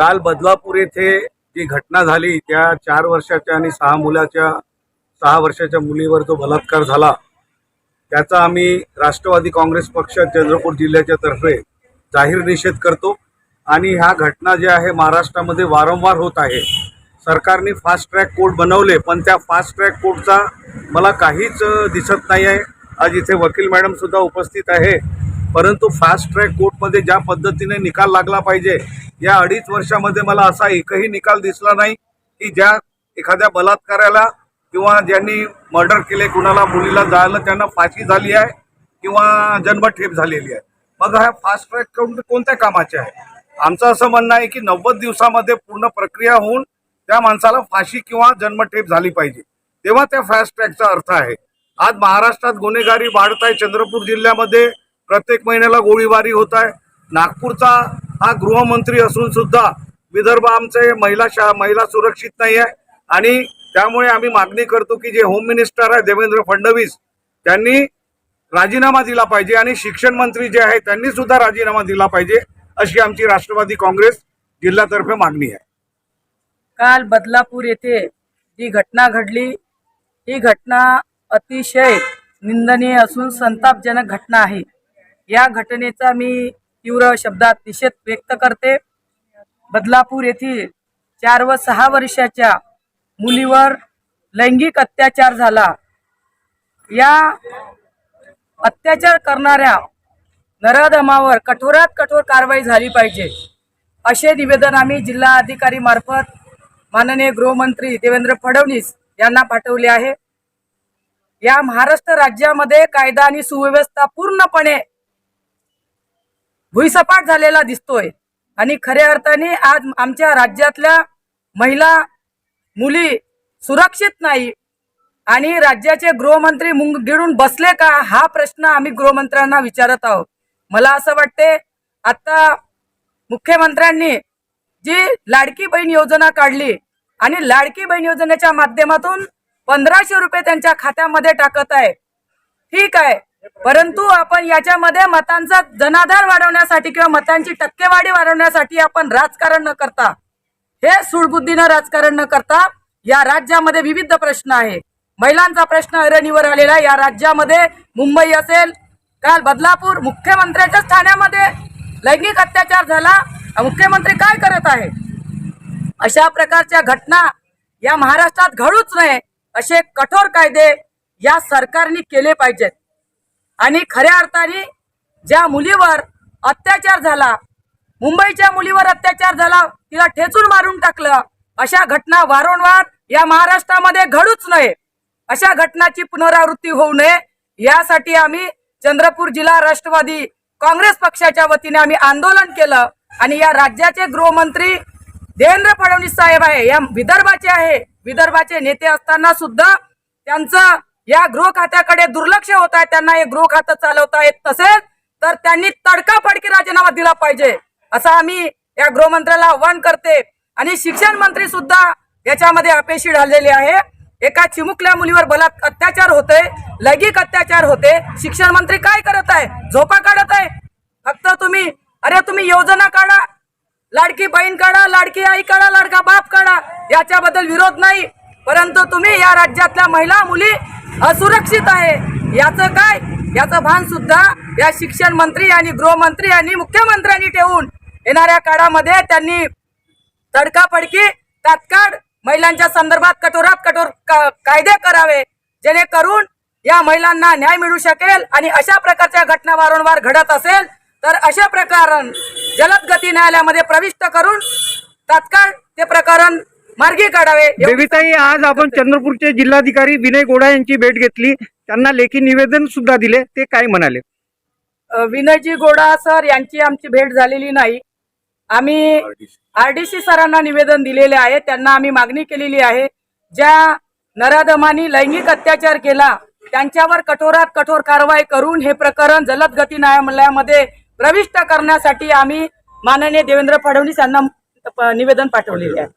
काल बदलापूर येथे जी घटना झाली त्या चार वर्षाच्या आणि सहा मुलाच्या सहा वर्षाच्या मुलीवर जो बलात्कार झाला त्याचा आम्ही राष्ट्रवादी काँग्रेस पक्ष चंद्रपूर जिल्ह्याच्या तर्फे जाहीर निषेध करतो. आणि ह्या घटना ज्या आहे महाराष्ट्रामध्ये वारंवार होत आहे. सरकारने फास्ट ट्रॅक कोर्ट बनवले पण त्या फास्ट ट्रॅक कोर्टचा मला काहीच दिसत नाही आहे आज इथे वकील मॅडमसुद्धा उपस्थित आहे. परंतु फास्ट ट्रॅक कोर्टमध्ये ज्या पद्धतीने निकाल लागला पाहिजे या अडीच वर्षामध्ये मला असा एकही निकाल दिसला नाही की ज्या एखाद्या बलात्काराला किंवा ज्यांनी मर्डर केले कुणाला मुलीला जायला त्यांना फाशी झाली आहे किंवा जन्मठेप झालेली आहे. मग हा फास्ट ट्रॅक कोण कोणत्या कामाचे आहे? आमचं असं म्हणणं आहे की नव्वद दिवसामध्ये पूर्ण प्रक्रिया होऊन त्या माणसाला फाशी किंवा जन्मठेप झाली पाहिजे. तेव्हा त्या फास्ट ट्रॅकचा अर्थ आहे. आज महाराष्ट्रात गुन्हेगारी वाढत आहे चंद्रपूर जिल्ह्यामध्ये प्रत्येक महिन्याला गोळीबारी होत आहे. नागपूरचा हा गृहमंत्री असून सुद्धा विदर्भ आमचे महिला शा महिला सुरक्षित नाही आहे. आणि त्यामुळे आम्ही मागणी करतो की जे होम मिनिस्टर आहे देवेंद्र फडणवीस त्यांनी राजीनामा दिला पाहिजे आणि शिक्षण मंत्री जे आहे त्यांनी सुद्धा राजीनामा दिला पाहिजे अशी आमची राष्ट्रवादी काँग्रेस जिल्ह्यातर्फे मागणी आहे. काल बदलापूर येथे जी घटना घडली ही घटना अतिशय निंदनीय असून संतापजनक घटना आहे. या घटनेचा मी तीव्र शब्दात निषेध व्यक्त करते. बदलापूर येथील चार व सहा वर्षाच्या मुलीवर लैंगिक अत्याचार झाला. या अत्याचार करणाऱ्या नराधमावर कठोरात कठोर कारवाई झाली पाहिजे असे निवेदन आम्ही जिल्हा अधिकारी मार्फत माननीय गृहमंत्री देवेंद्र फडणवीस यांना पाठवले आहे. या महाराष्ट्र राज्यामध्ये कायदा आणि सुव्यवस्था पूर्णपणे भुईसपाट झालेला दिसतोय. आणि खऱ्या अर्थाने आज आमच्या राज्यातल्या महिला मुली सुरक्षित नाही. आणि राज्याचे गृहमंत्री मुंग गिळून बसले का हा प्रश्न आम्ही गृहमंत्र्यांना विचारत आहोत. मला असं वाटते आता मुख्यमंत्र्यांनी जी लाडकी बहीण योजना काढली आणि लाडकी बहीण योजनेच्या माध्यमातून पंधराशे रुपये त्यांच्या खात्यामध्ये टाकत आहे. ठीक आहे. परंतु आपण याच्यामध्ये मतांचा जनाधार वाढवण्यासाठी किंवा मतांची टक्केवारी वाढवण्यासाठी आपण राजकारण न करता हे सुडबुद्धीनं राजकारण न करता या राज्यामध्ये विविध प्रश्न आहे. महिलांचा प्रश्न ऐरणीवर आलेला या राज्यामध्ये मुंबई असेल काल बदलापूर मुख्यमंत्र्यांच्याच ठाण्यामध्ये लैंगिक अत्याचार झाला. मुख्यमंत्री काय करत आहे? अशा प्रकारच्या घटना या महाराष्ट्रात घडूच नये असे कठोर कायदे या सरकारने केले पाहिजेत. आणि खऱ्या अर्थाने ज्या मुलीवर अत्याचार झाला मुंबईच्या मुलीवर अत्याचार झाला तिला ठेचून मारून टाकलं अशा घटना वारंवार या महाराष्ट्रामध्ये घडूच नये. अशा घटनाची पुनरावृत्ती होऊ नये. यासाठी आम्ही चंद्रपूर जिल्हा राष्ट्रवादी काँग्रेस पक्षाच्या वतीने आम्ही आंदोलन केलं आणि या राज्याचे गृहमंत्री देवेंद्र फडणवीस साहेब आहे या विदर्भाचे आहे. विदर्भाचे नेते असताना सुद्धा त्यांचं या गृह खात्याकडे दुर्लक्ष होत आहे त्यांना हे गृह खातं चालवता येत तसेच तर त्यांनी तडकाफडकी राजीनामा दिला पाहिजे. असं आम्ही या गृहमंत्र्याला आव्हान करते. आणि शिक्षण मंत्री सुद्धा याच्यामध्ये अपेशी झालेले आहे. एका चिमुकल्या मुलीवर बलात् अत्याचार होते लैंगिक अत्याचार होते शिक्षण मंत्री काय करत आहे? झोपा काढत आहे? फक्त तुम्ही अरे तुम्ही योजना काढा. लाडकी बहीण काढा लाडकी आई काढा लाडका बाप काढा. याच्याबद्दल विरोध नाही. परंतु तुम्ही या राज्यातल्या महिला मुली असुरक्षित आहे. याचं काय? याचं भान सुद्धा या शिक्षण मंत्री आणि गृहमंत्री आणि मुख्यमंत्र्यांनी ठेवून येणाऱ्या काळामध्ये त्यांनी तडकाफडकी तात्काळ महिलांच्या संदर्भात कठोरात कठोर का- कायदे करावे. जेणेकरून या महिलांना न्याय मिळू शकेल आणि अशा प्रकारच्या घटना वारंवार घडत असेल तर अशा प्रकरण जलद गती न्यायालयामध्ये प्रविष्ट करून तात्काळ ते प्रकरण मार्गी काढावे. देवीताई आज आपण चंद्रपूरचे जिल्हाधिकारी विनय गोडा यांची भेट घेतली. त्यांना लेखी निवेदन सुद्धा दिले. ते काय म्हणाले? विनयजी गोडा सर यांची आमची भेट झालेली नाही. आम्ही आर डी सी सरांना निवेदन दिलेले आहे. त्यांना आम्ही मागणी केलेली आहे. ज्या नराधमानी लैंगिक अत्याचार केला त्यांच्यावर कठोरात कठोर कारवाई करून हे प्रकरण जलद गती न्यायालयामध्ये प्रविष्ट करण्यासाठी आम्ही माननीय देवेंद्र फडणवीस यांना निवेदन पाठवलेले आहे.